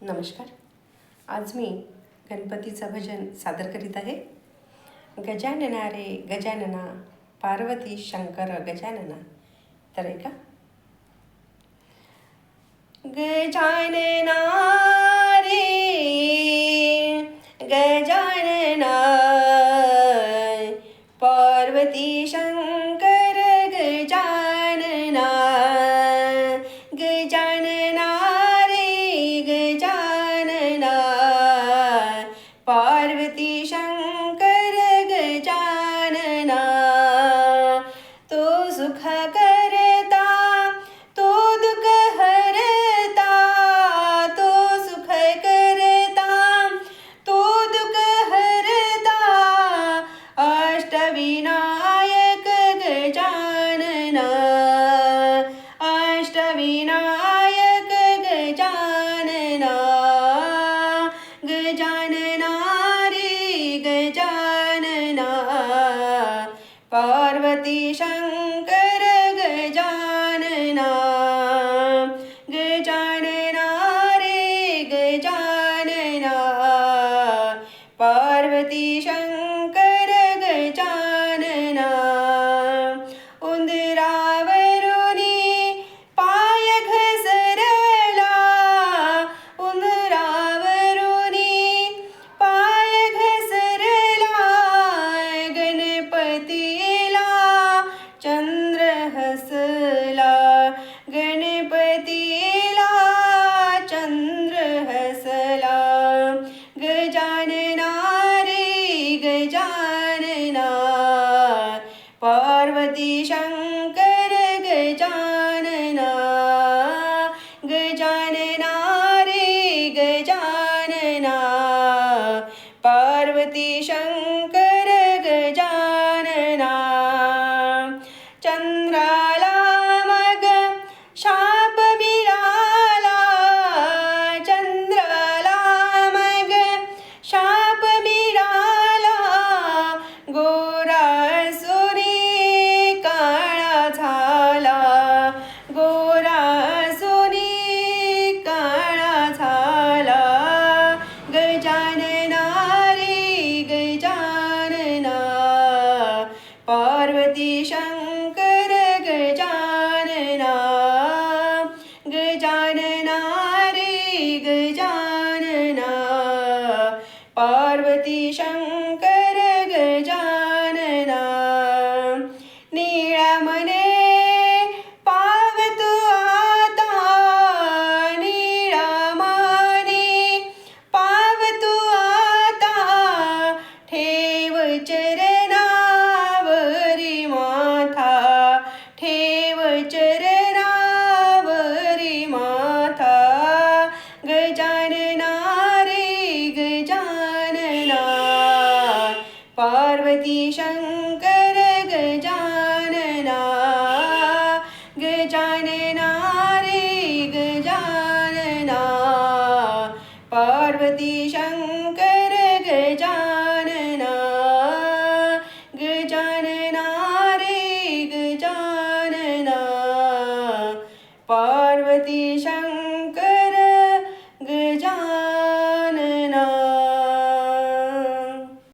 नमस्कार. आज मी गणपतीचं भजन सादर करीत आहे. गजानना रे गजानना पार्वती शंकर गजानना. तर ऐका. गजानना रे गजानना पार्वती शंकर पार्वती शंकर गजानना गजानना रे गजानना पार्वती शंकर गजानना। पार्वती शङ्कर गजानना चंद्राला पार्वती शंकर गजानना गजानना रे गजानना पार्वती शंकर गजानना निळ्या मने गजानना रे गजानना पार्वती शङ्कर गजानना गजानना रे गजानना पार्वती शङ्कर गजानना गजानना रे गजानना पार्वती शङ्कर